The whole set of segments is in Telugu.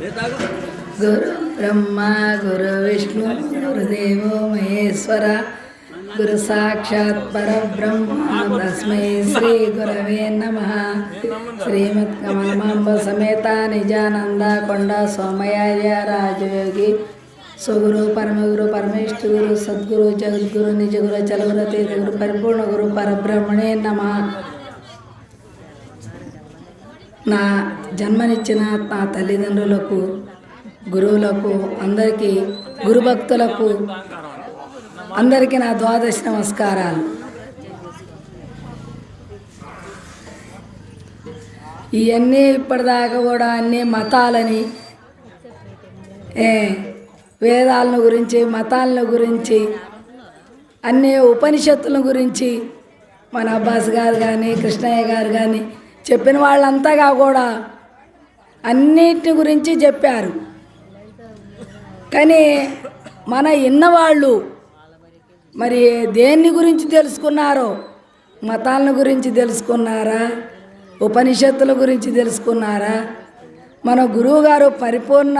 గురు బ్రహ్మ గురు విష్ణు గురుదేవో మహేశ్వర గురు సాక్షాత్ పరబ్రహ్మ తస్మై శ్రీ గురవే నమ. శ్రీమద్ కమలమాంబ సమేత నిజానంద కొండ సోమయార్య రాజయోగి. సుగురు పరమగురు పరమేష్ఠ గురు సద్గురు జగద్గురు నిజగురు చలగురు తీర్థ గురు పరిపూర్ణ గురు పరబ్రహ్మణే నమ. నా జన్మనిచ్చిన నా తల్లిదండ్రులకు గురువులకు అందరికీ గురుభక్తులకు అందరికీ నా ద్వాదశ నమస్కారాలు. ఇవన్నీ ఇప్పటిదాకా కూడా అన్ని మతాలని వేదాలను గురించి మతాలను గురించి అన్ని ఉపనిషత్తుల గురించి మన అబ్బాస్ గారు కానీ కృష్ణయ్య గారు కానీ చెప్పిన వాళ్ళంతాగా కూడా అన్నిటి గురించి చెప్పారు. కానీ మన ఇన్నవాళ్ళు మరి దేన్ని గురించి తెలుసుకున్నారో? మతాలను గురించి తెలుసుకున్నారా? ఉపనిషత్తుల గురించి తెలుసుకున్నారా? మన గురువుగారు పరిపూర్ణ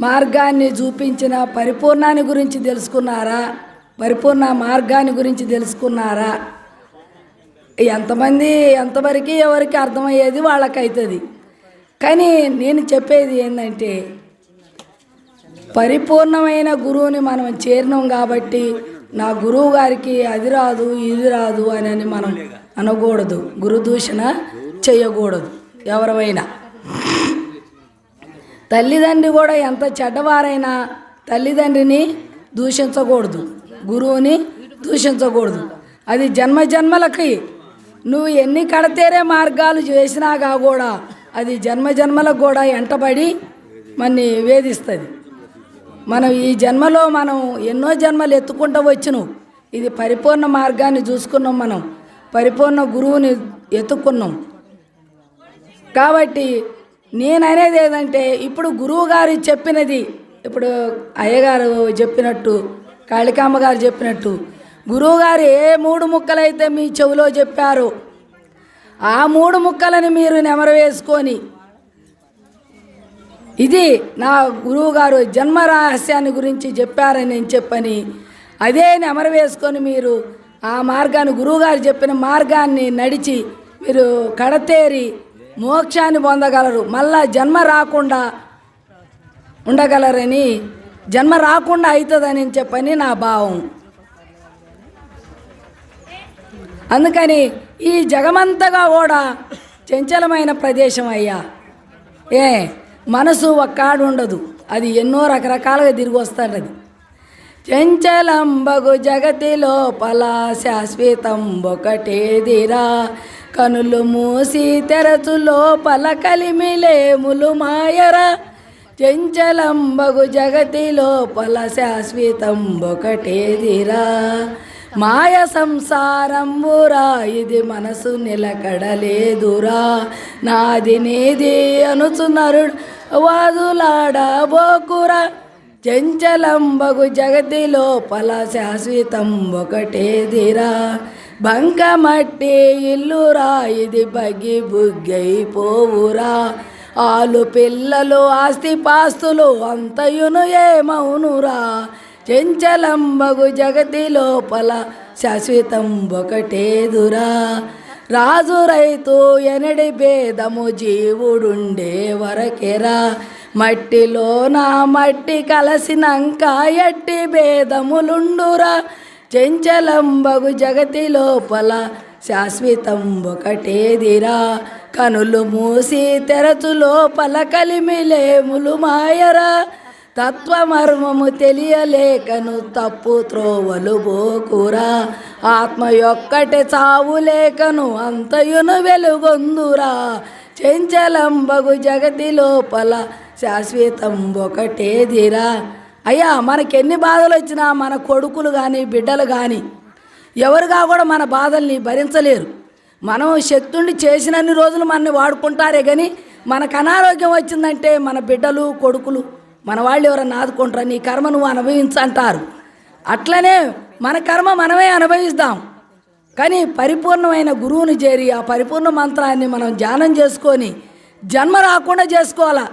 మార్గాన్ని చూపించిన పరిపూర్ణాన్ని గురించి తెలుసుకున్నారా? పరిపూర్ణ మార్గాన్ని గురించి తెలుసుకున్నారా? ఎంతమంది ఎంతవరకు ఎవరికి అర్థమయ్యేది వాళ్ళకైతుంది. కానీ నేను చెప్పేది ఏంటంటే పరిపూర్ణమైన గురువుని మనం చేరినాం కాబట్టి నా గురువు గారికి అది రాదు ఇది రాదు అని అని మనం అనకూడదు. గురు దూషణ చేయకూడదు ఎవరివైనా తల్లిదండ్రి కూడా ఎంత చెడ్డవారైనా తల్లిదండ్రిని దూషించకూడదు గురువుని దూషించకూడదు. అది జన్మ జన్మలకి నువ్వు ఎన్ని కడతేరే మార్గాలు చేసినాగా కూడా అది జన్మ జన్మలకు కూడా ఎంటబడి మన్ని వేధిస్తుంది. మనం ఈ జన్మలో మనం ఎన్నో జన్మలు ఎత్తుకుంటూ వచ్చినాం. ఇది పరిపూర్ణ మార్గాన్ని చూసుకున్నాం మనం. పరిపూర్ణ గురువుని ఎత్తుకున్నాం. కాబట్టి నేననేది ఏదంటే ఇప్పుడు గురువు గారు చెప్పినది ఇప్పుడు అయ్యగారు చెప్పినట్టు కాళికామ్మ గారు చెప్పినట్టు గురువుగారు ఏ మూడు ముక్కలైతే మీ చెవిలో చెప్పారు ఆ మూడు ముక్కలని మీరు నెమరవేసుకొని ఇది నా గురువుగారు జన్మ రహస్యాన్ని గురించి చెప్పారని నేను చెప్పని అదే నెమరవేసుకొని మీరు ఆ మార్గాన్ని గురువుగారు చెప్పిన మార్గాన్ని నడిచి మీరు కడతేరి మోక్షాన్ని పొందగలరు. మళ్ళా జన్మ రాకుండా ఉండగలరని జన్మ రాకుండా అవుతుందని చెప్పని నా భావం. అందుకని ఈ జగమంతగా కూడా చంచలమైన ప్రదేశం అయ్యా. ఏ మనసు ఒక్కాడు ఉండదు అది ఎన్నో రకరకాలుగా తిరిగి వస్తున్నది చెంచలంబగు జగతి లోపల శాశ్వతం ఒకటేదిరా కనులు మూసి తెరచు లోపల కలిమిలేములు మాయరా చెంచలంబగు జగతి లోపల శాశ్వతం ఒకటేదిరా మాయ సంసారంబురా ఇది మనసు నిలకడలేదురా. నాది నీది అనుచు నరుడు వాదులాడబోకురా. చెంచలంబగు జగతి లోపల శాశ్వతం ఒకటేదిరా. బంకమట్టి ఇల్లురా ఇది బగ్గి బుగ్గైపోవురా. ఆలు పిల్లలు ఆస్తి పాస్తులు అంతయును ఏమవునురా. చెంచలంబగు జగతి లోపల శాశ్వతం ఒకటేదురా రాజు రైతు ఎనడి భేదము జీవుడుండే వరకెరా. మట్టిలో నా మట్టి కలసినంక ఎట్టి భేదములుండురా. చెంచలంబగు జగతి లోపల శాశ్వతం ఒకటేదిరా కనులు మూసి తెరచు లోపల కలిమిలేములు మాయరా. తత్వమర్మము తెలియలేకను తప్పు త్రోవలు బోకురా. ఆత్మ యొక్కటి చావు లేకను అంతయును వెలుగొందురా. చెంచలంబగు జగతి లోపల శాశ్వతం ఒకటేదిరా. అయ్యా మనకి ఎన్ని బాధలు వచ్చినా మన కొడుకులు కానీ బిడ్డలు కానీ ఎవరుగా కూడా మన బాధల్ని భరించలేరు. మనం శక్తుండి చేసినన్ని రోజులు మనని వాడుకుంటారే కానీ మనకు అనారోగ్యం వచ్చిందంటే మన బిడ్డలు కొడుకులు మన వాళ్ళు ఎవరైనా ఆదుకుంటారా? నీ కర్మ నువ్వు అనుభవించంటారు అట్లనే మన కర్మ మనమే అనుభవిస్తాం. కానీ పరిపూర్ణమైన గురువుని చేరి ఆ పరిపూర్ణ మంత్రాన్ని మనం ధ్యానం చేసుకొని జన్మ రాకుండా చేసుకోవాలా?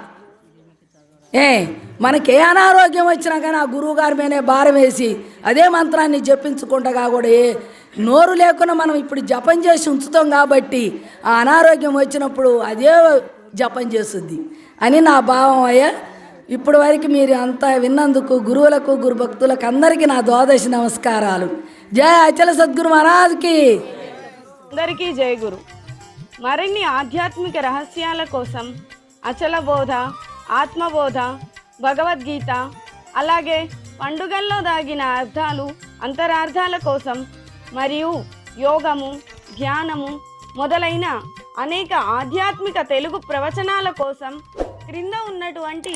ఏ మనకి ఏ అనారోగ్యం వచ్చినా కానీ ఆ గురువు గారి మీదనే భారం వేసి అదే మంత్రాన్ని జపించుకుంటగా కూడా ఏ నోరు లేకుండా మనం ఇప్పుడు జపం చేసి ఉంచుతాం కాబట్టి ఆ అనారోగ్యం వచ్చినప్పుడు అదే జపం చేస్తుంది. అని నా భావం అయ్యా. ఇప్పటి వరకు మీరు అంతా విన్నందుకు గురువులకు గురు భక్తులకు అందరికీ నా ద్వాదశ నమస్కారాలు. జయ అచల సద్గురు మహారాజ్కి. అందరికీ జయ గురు. మరిన్ని ఆధ్యాత్మిక రహస్యాల కోసం అచల బోధ ఆత్మబోధ భగవద్గీత అలాగే పండుగల్లో దాగిన అర్థాలు అంతరార్థాల కోసం మరియు యోగము ధ్యానము మొదలైన అనేక ఆధ్యాత్మిక తెలుగు ప్రవచనాల కోసం క్రింద ఉన్నటువంటి